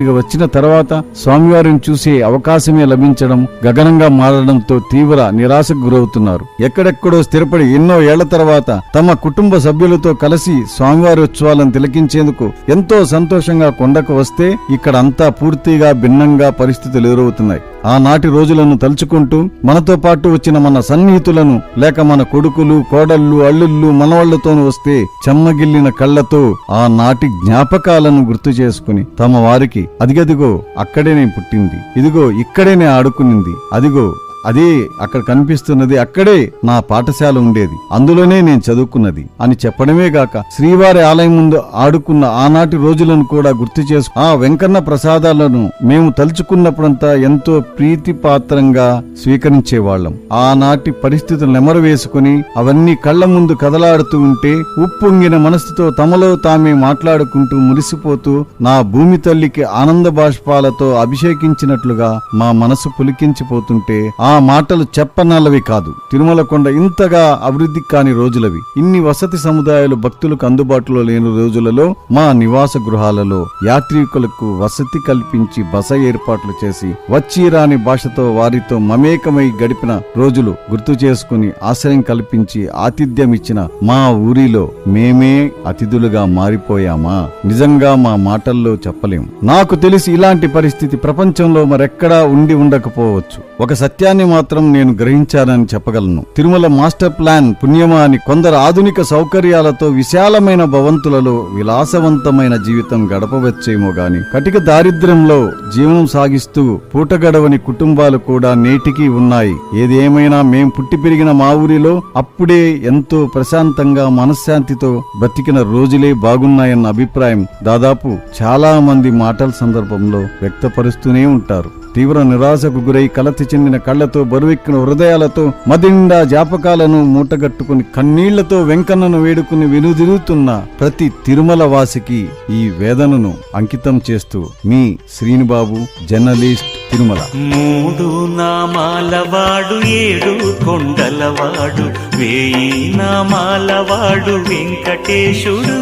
వచ్చిన తర్వాత స్వామివారిని చూసే అవకాశమే లభించడం గగనంగా మారడంతో తీవ్ర నిరాశకు గురవుతున్నారు. ఎక్కడెక్కడో స్థిరపడి ఎన్నో ఏళ్ళ తర్వాత తమ కుటుంబ సభ్యులతో కలిసి స్వామివారి ఉత్సవాలను తిలకించేందుకు ఎంతో సంతోషంగా కొండకు వస్తే ఇక్కడ అంతా పూర్తిగా భిన్నంగా పరిస్థితులు ఎదురవుతున్నాయి. ఆనాటి రోజులను తలుచుకుంటూ మనతో పాటు వచ్చిన మన సన్నిహితులను లేక మన కొడుకులు కోడళ్ళు అల్లుళ్ళు మనవాళ్ళతోనూ వస్తే చెమ్మగిల్లిన కళ్ళతో ఆనాటి జ్ఞాపకాలను గుర్తు చేసుకుని తమ వారికి అదిగదిగో అక్కడేనే పుట్టింది ఇదిగో ఇక్కడేనే ఆడుకునింది అదిగో అదే అక్కడ కనిపిస్తున్నది అక్కడే నా పాఠశాల ఉండేది. అందులోనే నేను చదువుకున్నది. అని చెప్పడమే గాక శ్రీవారి ఆలయం ముందు ఆడుకున్న ఆనాటి రోజులను కూడా గుర్తు చేసు ఆ వెంకన్న ప్రసాదాలను మేము తలుచుకున్నప్పుడంతా ఎంతో ప్రీతిపాత్రంగా స్వీకరించేవాళ్ళం ఆనాటి పరిస్థితులు నెమరు వేసుకుని అవన్నీ కళ్ళ ముందు కదలాడుతూ ఉంటే ఉప్పొంగిన మనస్సుతో తమలో తామే మాట్లాడుకుంటూ మురిసిపోతూ నా భూమి తల్లికి ఆనంద బాష్పాలతో అభిషేకించినట్లుగా మా మనసు పులికించిపోతుంటే ఆ మాటలు చెప్పనల్లవి కాదు. తిరుమల కొండ ఇంతగా అభివృద్ధి కాని రోజులవి. ఇన్ని వసతి సముదాయాలు భక్తులకు అందుబాటులో లేని రోజులలో మా నివాస గృహాలలో యాత్రికులకు వసతి కల్పించి బస ఏర్పాట్లు చేసి వచ్చి రాని భాషతో వారితో మమేకమై గడిపిన రోజులు గుర్తు చేసుకుని ఆశ్రయం కల్పించి ఆతిథ్యం ఇచ్చిన మా ఊరిలో మేమే అతిథులుగా మారిపోయామా? నిజంగా మా మాటల్లో చెప్పలేం. నాకు తెలిసి ఇలాంటి పరిస్థితి ప్రపంచంలో మరెక్కడా ఉండి ఉండకపోవచ్చు. ఒక సత్యాన్ని మాత్రం నేను గ్రహించానని చెప్పగలను. తిరుమల మాస్టర్ ప్లాన్ పుణ్యమా అని కొందరు ఆధునిక సౌకర్యాలతో విశాలమైన భవంతులలో విలాసవంతమైన జీవితం గడపవచ్చేమో గాని కటిక దారిద్ర్యంలో జీవనం సాగిస్తూ పూటగడవని కుటుంబాలు కూడా నేటికి ఉన్నాయి. ఏదేమైనా మేం పుట్టి పెరిగిన మా ఊరిలో అప్పుడే ఎంతో ప్రశాంతంగా మనశ్శాంతితో బ్రతికిన రోజులే బాగున్నాయన్న అభిప్రాయం దాదాపు చాలా మంది మాటల సందర్భంలో వ్యక్తపరుస్తూనే ఉంటారు. తీవ్ర నిరాశకు గురై కలతి చెందిన కళ్ళతో బరువెక్కిన హృదయాలతో మదిండా జాపకాలను మూటగట్టుకుని కన్నీళ్ళతో వెంకన్నను వేడుకుని వెనుదిరుగుతున్న ప్రతి తిరుమల వాసికి ఈ వేదనను అంకితం చేస్తూ మీ శ్రీనిబాబు జర్నలిస్ట్ తిరుమల. మూడు నామాలవాడు ఏడు కొండలవాడు వేయి నామాలవాడు వెంకటేశుడు.